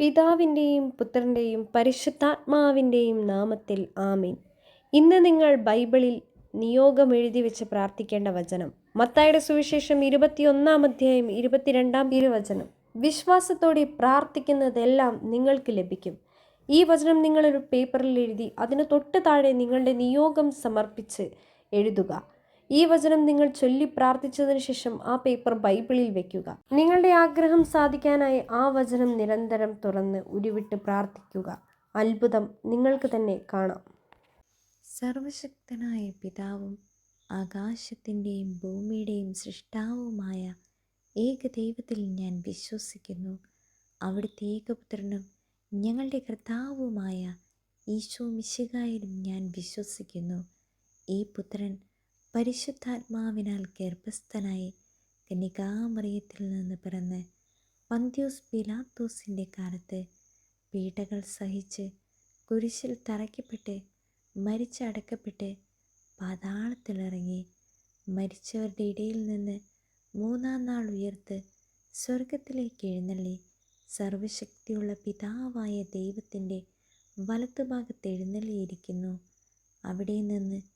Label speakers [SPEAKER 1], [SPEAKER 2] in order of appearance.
[SPEAKER 1] പിതാവിന്റെയും പുത്രന്റെയും പരിശുദ്ധാത്മാവിന്റെയും നാമത്തിൽ ആമീൻ. ഇന്ന് നിങ്ങൾ ബൈബിളിൽ നിയോഗം എഴുതി വെച്ച് പ്രാർത്ഥിക്കേണ്ട വചനം. മത്തായുടെ സുവിശേഷം ഇരുപത്തിയൊന്നാം അധ്യായം ഇരുപത്തിരണ്ടാം തിരുവചനം. വിശ്വാസത്തോടെ പ്രാർത്ഥിക്കുന്നതെല്ലാം നിങ്ങൾക്ക് ലഭിക്കും. ഈ വചനം നിങ്ങളൊരു പേപ്പറിൽ എഴുതി അതിന് തൊട്ട് താഴെ നിങ്ങളുടെ നിയോഗം സമർപ്പിച്ച് എഴുതുക. ഈ വചനം നിങ്ങൾ ചൊല്ലി പ്രാർത്ഥിച്ചതിന് ശേഷം ആ പേപ്പർ ബൈബിളിൽ വെക്കുക. നിങ്ങളുടെ ആഗ്രഹം സാധിക്കാനായി ആ വചനം നിരന്തരം തുറന്ന് ഉരുവിട്ട് പ്രാർത്ഥിക്കുക. അത്ഭുതം നിങ്ങൾക്ക് തന്നെ കാണാം.
[SPEAKER 2] സർവശക്തനായ പിതാവും ആകാശത്തിന്റെയും ഭൂമിയുടെയും സൃഷ്ടാവുമായ ഏക ദൈവത്തിൽ ഞാൻ വിശ്വസിക്കുന്നു. അവിടുത്തെ ഏകപുത്രനും ഞങ്ങളുടെ കർത്താവുമായ ഈശോ മിശികായിലും ഞാൻ വിശ്വസിക്കുന്നു. ഈ പുത്രൻ പരിശുദ്ധാത്മാവിനാൽ ഗർഭസ്ഥനായി കന്യകാമറിയത്തിൽ നിന്ന് പിറന്ന് പന്ത്യോസ് പിലാത്തോസിന്റെ കാലത്ത് പീഡകൾ സഹിച്ച് കുരിശിൽ തറയ്ക്കപ്പെട്ട് മരിച്ചടക്കപ്പെട്ട് പാതാളത്തിലിറങ്ങി മരിച്ചവരുടെ ഇടയിൽ നിന്ന് മൂന്നാം നാൾ ഉയർത്ത് സ്വർഗത്തിലേക്ക് എഴുന്നള്ളി സർവശക്തിയുള്ള പിതാവായ ദൈവത്തിന്റെ വലത്തുഭാഗത്ത് എഴുന്നള്ളിയിരിക്കുന്നു. അവിടെ നിന്ന്